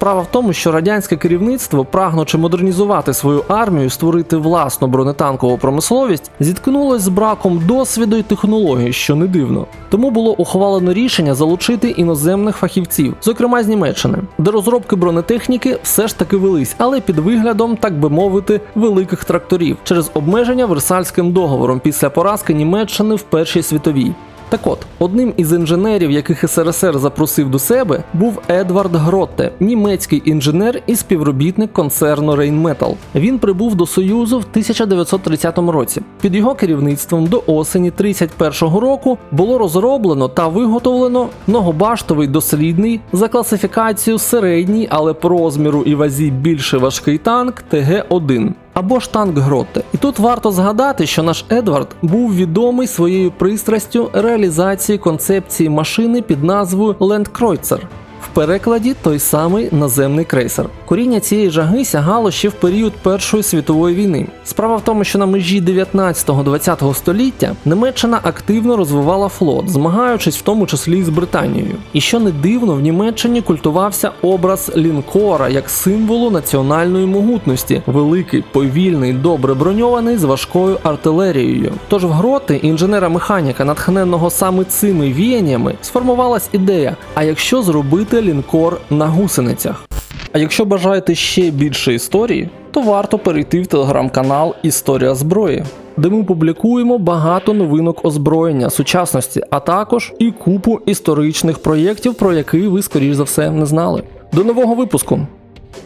Справа в тому, що радянське керівництво, прагнучи модернізувати свою армію, створити власну бронетанкову промисловість, зіткнулось з браком досвіду і технологій, що не дивно. Тому було ухвалено рішення залучити іноземних фахівців, зокрема з Німеччини, де розробки бронетехніки все ж таки велись, але під виглядом, так би мовити, великих тракторів через обмеження Версальським договором після поразки Німеччини в Першій світовій. Так от, одним із інженерів, яких СРСР запросив до себе, був Едвард Гротте, німецький інженер і співробітник концерну Рейнметал. Він прибув до Союзу в 1930 році. Під його керівництвом до осені 31-го року було розроблено та виготовлено многобаштовий дослідний за класифікацією середній, але по розміру і вазі більше важкий танк ТГ-1 або ж танк Гротте. І тут варто згадати, що наш Едвард був відомий своєю пристрастю реалізації концепції машини під назвою Лендкройцер. В перекладі той самий наземний крейсер. Коріння цієї жаги сягало ще в період Першої світової війни. Справа в тому, що на межі 19-20 століття Німеччина активно розвивала флот, змагаючись в тому числі і з Британією. І що не дивно, в Німеччині культувався образ лінкора як символу національної могутності, великий, повільний, добре броньований з важкою артилерією. Тож в гроти інженера-механіка, натхненного саме цими віяннями, сформувалась ідея: а якщо зробити лінкор на гусеницях? А якщо бажаєте ще більше історії, то варто перейти в телеграм-канал Історія зброї, де ми публікуємо багато новинок озброєння сучасності, а також і купу історичних проєктів, про які ви, скоріш за все, не знали. До нового випуску!